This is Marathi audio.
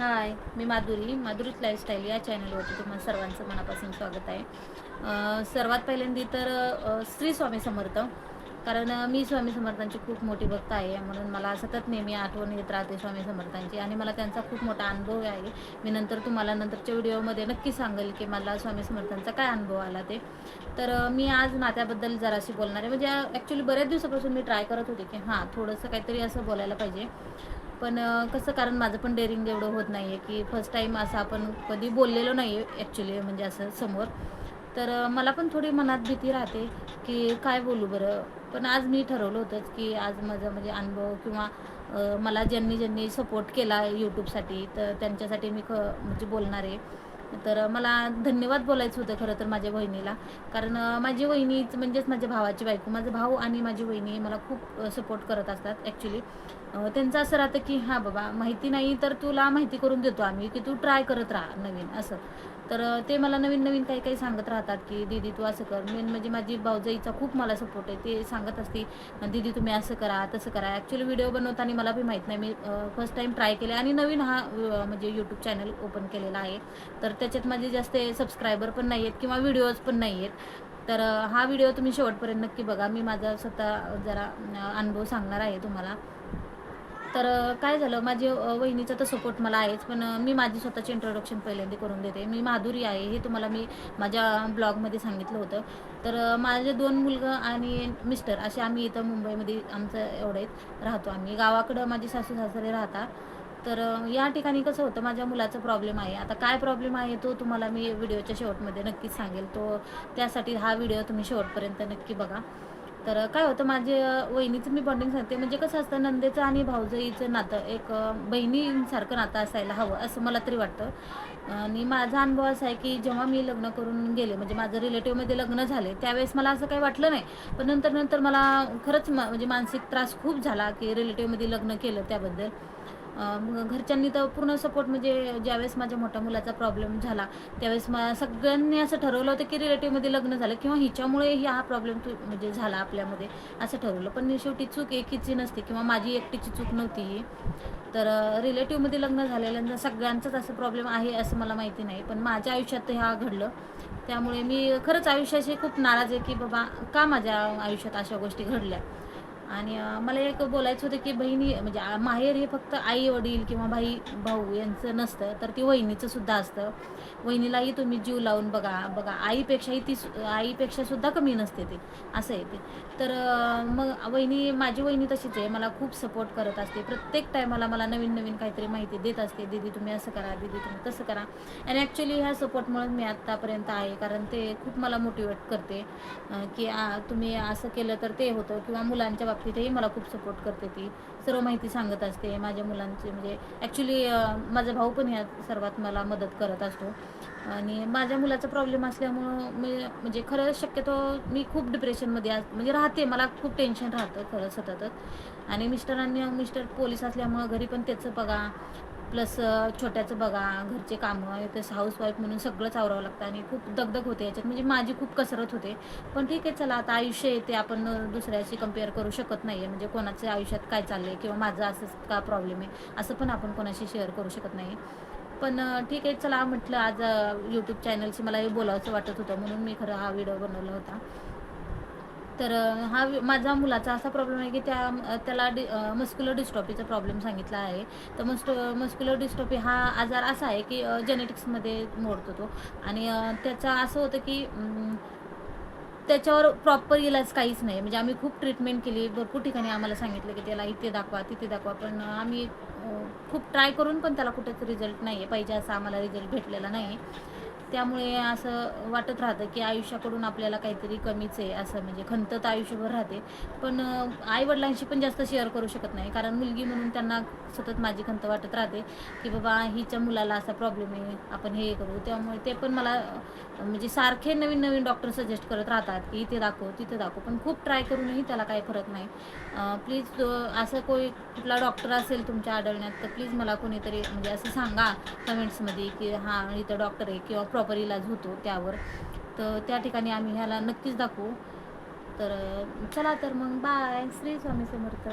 हाय मी माधुरी. माधुरीच लाईफस्टाईल या चॅनलवरती तुम्हाला सर्वांचं मनापासून स्वागत आहे. सर्वात पहिल्यांदी तर श्री स्वामी समर्थ. कारण मी स्वामी समर्थांची खूप मोठी भक्त आहे. म्हणून मला सतत नेहमी आठवण येत राहते स्वामी समर्थांची. आणि मला त्यांचा खूप मोठा अनुभव आहे. मी नंतर तुम्हाला नंतरच्या व्हिडिओमध्ये नक्की सांगेल की मला स्वामी समर्थांचा काय अनुभव आला ते. तर मी आज नात्याबद्दल जराशी बोलणार आहे. म्हणजे ॲक्च्युली बऱ्याच दिवसापासून मी ट्राय करत होते की हां थोडंसं काहीतरी असं बोलायला पाहिजे. पण कसं कारण माझं पण डेअरिंग एवढं होत नाही आहे की फर्स्ट टाईम असं आपण कधी बोललेलो नाही आहे ॲक्च्युली म्हणजे असं समोर. तर मला पण थोडी मनात भीती राहते की काय बोलू बरं. पण आज मी ठरवलं होतंच की आज माझा म्हणजे अनुभव किंवा मला ज्यांनी ज्यांनी सपोर्ट केला यूट्यूबसाठी तर त्यांच्यासाठी मी ख म्हणजे बोलणार आहे. तर मला धन्यवाद बोलायचं होतं खरं तर माझ्या बहिणीला कारण माझी वहिनीच म्हणजेच माझ्या भावाची बायको माझा भाऊ आणि माझी वहिनी मला खूप सपोर्ट करत असतात ॲक्च्युली त्यांचं असं राहतं की हां बाबा माहिती नाही तर तुला माहिती करून देतो आम्ही की तू ट्राय करत राहा नवीन असं. तर ते मला नवीन नवीन काही काही सांगत राहतात की दीदी तू असं कर. मेन म्हणजे माझी भाऊजाईचा खूप मला सपोर्ट आहे ते सांगत असते दीदी तुम्ही असं करा तसं करा. ॲक्च्युली व्हिडिओ बनवताना मला बी माहीत नाही मी फर्स्ट टाईम ट्राय केले आणि नवीन हा म्हणजे यूट्यूब चॅनल ओपन केलेला आहे. तर त्याच्यात माझे जास्त सबस्क्रायबर पण नाही आहेत किंवा व्हिडिओज पण नाही आहेत तर हा व्हिडिओ तुम्ही शेवटपर्यंत नक्की बघा. मी माझा स्वतः जरा अनुभव सांगणार आहे तुम्हाला. तर काय झालं? माझी वहिनीचा तर सपोर्ट मला आहेच पण मी माझी स्वतःची इंट्रोडक्शन पहिल्यांदा करून देते. मी माधुरी आहे हे तुम्हाला मी माझ्या ब्लॉगमध्ये सांगितलं होतं. तर माझे दोन मुलगा आणि मिस्टर असे आम्ही इथं मुंबईमध्ये आमचं एवढे राहतो आम्ही. गावाकडं माझे सासू सासरे राहतात. तर या ठिकाणी कसं होतं माझ्या मुलाचा प्रॉब्लेम आहे. आता काय प्रॉब्लेम आहे तो तुम्हाला मी व्हिडिओच्या शेवटमध्ये नक्कीच सांगेल. तो त्यासाठी हा व्हिडिओ तुम्ही शेवटपर्यंत नक्की बघा. तर काय होतं माझे वहिनीचं मी बॉन्डिंग सांगते. म्हणजे कसं असतं नंदेचं आणि भाऊजाईचं नातं एक बहिणीसारखं नातं असायला हवं असं मला तरी वाटतं. आणि माझा अनुभव असा आहे की जेव्हा मी लग्न करून गेले म्हणजे माझं रिलेटिव्हमध्ये लग्न झाले त्यावेळेस मला असं काही वाटलं नाही. पण नंतर नंतर मला खरंच म्हणजे मानसिक त्रास खूप झाला की रिलेटिव्हमध्ये लग्न केलं त्याबद्दल. घरच्यांनी तर पूर्ण सपोर्ट म्हणजे ज्यावेळेस माझ्या मोठ्या मुलाचा प्रॉब्लेम झाला त्यावेळेस मा सगळ्यांनी असं ठरवलं होतं की रिलेटिव्हमध्ये लग्न झालं किंवा हिच्यामुळे ही हा प्रॉब्लेम म्हणजे झाला आपल्यामध्ये असं ठरवलं. पण शेवटी चूक एकीची नसते किंवा माझी एकटीची चूक नव्हती ही. तर रिलेटिव्हमध्ये लग्न झालेल्यांचा सगळ्यांचाच असं प्रॉब्लेम आहे असं मला माहिती नाही. पण माझ्या आयुष्यात ह्या घडलं. त्यामुळे मी खरंच आयुष्याशी खूप नाराज आहे की बाबा का माझ्या आयुष्यात अशा गोष्टी घडल्या? आणि मला एक बोलायचं होतं की बहिणी म्हणजे माहेर हे फक्त आई वडील किंवा भाई भाऊ यांचं नसतं तर ती वहिनीचं सुद्धा असतं. वहिनीलाही तुम्ही जीव लावून बघा बघा आईपेक्षाही ती सु- आईपेक्षा सुद्धा कमी नसते ते असं आहे ते. तर मग वहिनी माझी वहिनी तशीच आहे मला खूप सपोर्ट करत असते. प्रत्येक टायमाला मला नवीन नवीन काहीतरी माहिती देत असते. दीदी तुम्ही असं करा दीदी तुम्ही तसं करा. आणि ॲक्च्युली ह्या सपोर्टमुळे मी आत्तापर्यंत आहे कारण ते खूप मला मोटिवेट करते की तुम्ही असं केलं तर ते होतं. किंवा मुलांच्या बाबतीतही मला खूप सपोर्ट करते ती. सर्व माहिती सांगत असते. माझ्या मुलांचे म्हणजे ॲक्च्युली माझा भाऊ पण या सर्वात मला मदत करत असतो. आणि माझ्या मुलाचा प्रॉब्लेम असल्यामुळं मी म्हणजे खरं शक्यतो मी खूप डिप्रेशनमध्ये आज म्हणजे राहते. मला खूप टेन्शन राहतं खरं सततच. आणि मिस्टरांनी मिस्टर पोलीस असल्यामुळं घरी पण त्याचं बघा. प्लस छोट्याचं बघा घरचे कामं प्लस हाऊसवाईफ म्हणून सगळंच आवरावं लागतं आणि खूप दगदग होते याच्यात. म्हणजे माझी खूप कसरत होते. पण ठीक आहे चला आता आयुष्य येते आपण दुसऱ्याशी कंपेअर करू शकत नाही आहे म्हणजे कोणाच्या आयुष्यात काय चाललं आहे किंवा माझं असंच का प्रॉब्लेम आहे असं पण आपण कोणाशी शेअर करू शकत नाही. पण ठीक आहे चला म्हटलं आज यूट्यूब चॅनलशी मला हे बोलावंसं वाटत होतं म्हणून मी खरं हा व्हिडिओ बनवला होता. तर हा माझा मुलाचा असा प्रॉब्लेम आहे की त्या त्याला डि मस्क्युलर डिस्ट्रॉपीचा प्रॉब्लेम सांगितला आहे. तर मस्ट मस्क्युलर डिस्ट्रॉपी हा आजार असा आहे की जेनेटिक्समध्ये मोडतो तो. आणि त्याचा असं होतं की त्याच्यावर प्रॉपर इलाज काहीच नाही. म्हणजे आम्ही खूप ट्रीटमेंट केली. भरपूर ठिकाणी आम्हाला सांगितलं की त्याला इथे दाखवा तिथे दाखवा. पण आम्ही खूप ट्राय करून पण त्याला कुठेच रिझल्ट नाही आहे पाहिजे असा आम्हाला रिझल्ट भेटलेला नाही त्यामुळे असं वाटत राहतं की आयुष्याकडून आपल्याला काहीतरी कमीच आहे असं म्हणजे खंत तर आयुष्यभर राहते. पण आईवडिलांशी पण जास्त शेअर करू शकत नाही. कारण मुलगी म्हणून त्यांना सतत माझी खंत वाटत राहते की बाबा हिच्या मुलाला असा प्रॉब्लेम आहे आपण हे करू. त्यामुळे ते पण मला म्हणजे सारखे नवीन नवीन डॉक्टर सजेस्ट करत राहतात की इथे दाखव तिथे दाखव. पण खूप ट्राय करूनही त्याला काही फरक नाही. प्लीज असं कोणी कुठला डॉक्टर असेल तुमच्या आढळण्यात तर प्लीज मला कोणीतरी म्हणजे असं सांगा कमेंट्समध्ये की हां इथं डॉक्टर आहे किंवा प्रॉपर इलाज होतो त्यावर. तर त्या ठिकाणी आम्ही ह्याला नक्कीच दाखवू. तर चला तर मग. बाय श्री स्वामी समर्थ.